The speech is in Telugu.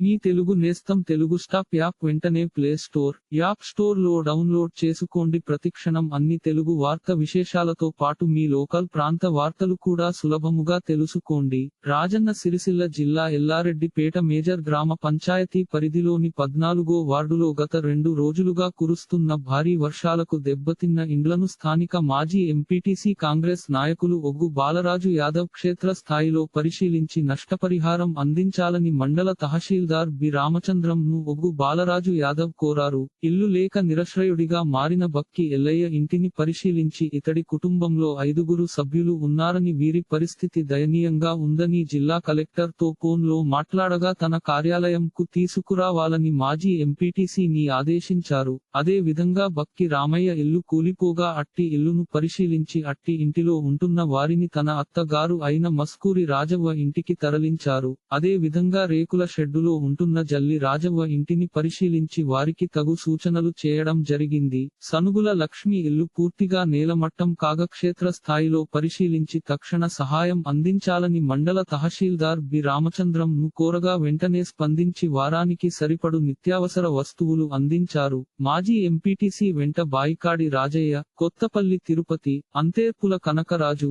మీ తెలుగు నేస్తం తెలుగు స్టాప్ యాప్ వెంటనే ప్లే స్టోర్ యాప్ స్టోర్లో డౌన్లోడ్ చేసుకోండి. ప్రతిక్షణం అన్ని తెలుగు వార్త విశేషాలతో పాటు మీ లోకల్ ప్రాంత వార్తలు కూడా సులభముగా తెలుసుకోండి. రాజన్న సిరిసిల్ల జిల్లా ఎల్లారెడ్డిపేట మేజర్ గ్రామ పంచాయతీ పరిధిలోని పద్నాలుగో వార్డులో గత రెండు రోజులుగా కురుస్తున్న భారీ వర్షాలకు దెబ్బతిన్న ఇండ్లను స్థానిక మాజీ ఎంపీటీసీ కాంగ్రెస్ నాయకులు ఒగ్గు బాలరాజు యాదవ్ క్షేత్ర స్థాయిలో పరిశీలించి నష్టపరిహారం అందించాలని మండల తహసీల్దార్ బి. రామచంద్రం ను ఒగ్గు బాలరాజు యాదవ్ కోరారు. ఇల్లు లేక నిరశ్రయుడిగా మారిన బక్కి ఎల్లయ్య ఇంటిని పరిశీలించి ఇతడి కుటుంబంలో ఐదుగురు సభ్యులు ఉన్నారని వీరి పరిస్థితి దయనీయంగా ఉందని జిల్లా కలెక్టర్తో ఫోన్లో మాట్లాడగా తన కార్యాలయం కు తీసుకురావాలని మాజీ ఎంపీటీసీని ఆదేశించారు. అదే విధంగా బక్కి రామయ్య ఇల్లు కూలిపోగా అట్టి ఇల్లును పరిశీలించి అట్టి ఇంటిలో ఉంటున్న వారిని తన అత్తగారు అయిన మస్కూరి రాజవ్వ ఇంటికి తరలించారు. అదే విధంగా రేకుల షెడ్డులో ఉంటున్న జల్లి రాజవ్వ ఇంటిని పరిశీలించి వారికి తగు సూచనలు చేయడం జరిగింది. సనుగుల లక్ష్మి ఇల్లు పూర్తిగా నేలమట్టం కాగా క్షేత్ర స్థాయిలో పరిశీలించి తక్షణ సహాయం అందించాలని మండల తహశీల్దార్ బి. రామచంద్రం ను కోరగా వెంటనే స్పందించి వారానికి సరిపడు నిత్యావసర వస్తువులు అందించారు. మాజీ ఎంపీటీసీ వెంట బాయికాడి రాజయ్య కొత్తపల్లి తిరుపతి అంతేర్పుల కనకరాజు